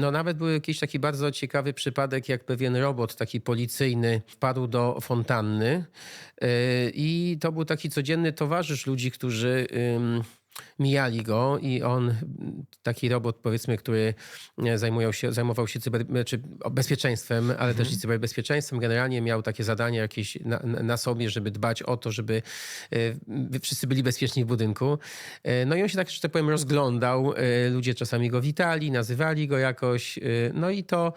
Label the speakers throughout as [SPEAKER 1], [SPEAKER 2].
[SPEAKER 1] No nawet był jakiś taki bardzo ciekawy przypadek, jak pewien robot taki policyjny wpadł do fontanny yy, i to był taki codzienny towarzysz ludzi, którzy mijali go i on, taki robot powiedzmy, który e, zajmował się, zajmował się cyber, czy bezpieczeństwem, ale też i cyberbezpieczeństwem, generalnie miał takie zadania jakieś na, na sobie, żeby dbać o to, żeby e, wszyscy byli bezpieczni w budynku. E, No i on się tak, że tak powiem, rozglądał. Ludzie czasami go witali, nazywali go jakoś. No i to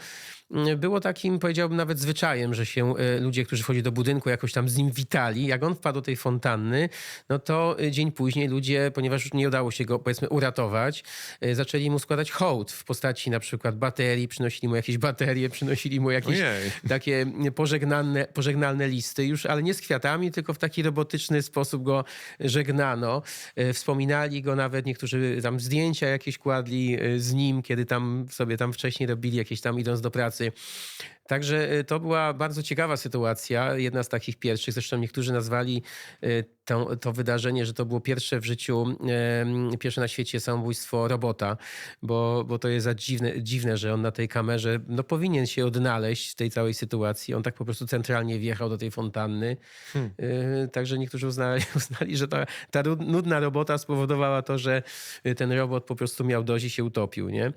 [SPEAKER 1] mm, było takim, powiedziałbym, nawet zwyczajem, że się ludzie, którzy wchodzili do budynku, jakoś tam z nim witali. Jak on wpadł do tej fontanny, no to dzień później ludzie, ponieważ już nie udało się go, powiedzmy, uratować, e, zaczęli mu składać hołd w postaci na przykład baterii, przynosili mu jakieś baterie, przynosili mu jakieś
[SPEAKER 2] Ojej.
[SPEAKER 1] takie pożegnalne, pożegnalne listy już, ale nie z kwiatami, tylko w taki robotyczny sposób go żegnano. E, Wspominali go nawet, niektórzy tam zdjęcia jakieś kładli e, z nim, kiedy tam sobie tam wcześniej robili jakieś tam idąc do pracy. Także e, to była bardzo ciekawa sytuacja, jedna z takich pierwszych. Zresztą niektórzy nazwali e, to, to wydarzenie, że to było pierwsze w życiu, pierwsze na świecie samobójstwo robota, bo, bo to jest za dziwne, dziwne, że on na tej kamerze no, powinien się odnaleźć w tej całej sytuacji. On tak po prostu centralnie wjechał do tej fontanny. E, Także niektórzy uznali, uznali że ta, ta nudna robota spowodowała to, że ten robot po prostu miał dość i się utopił. Nie?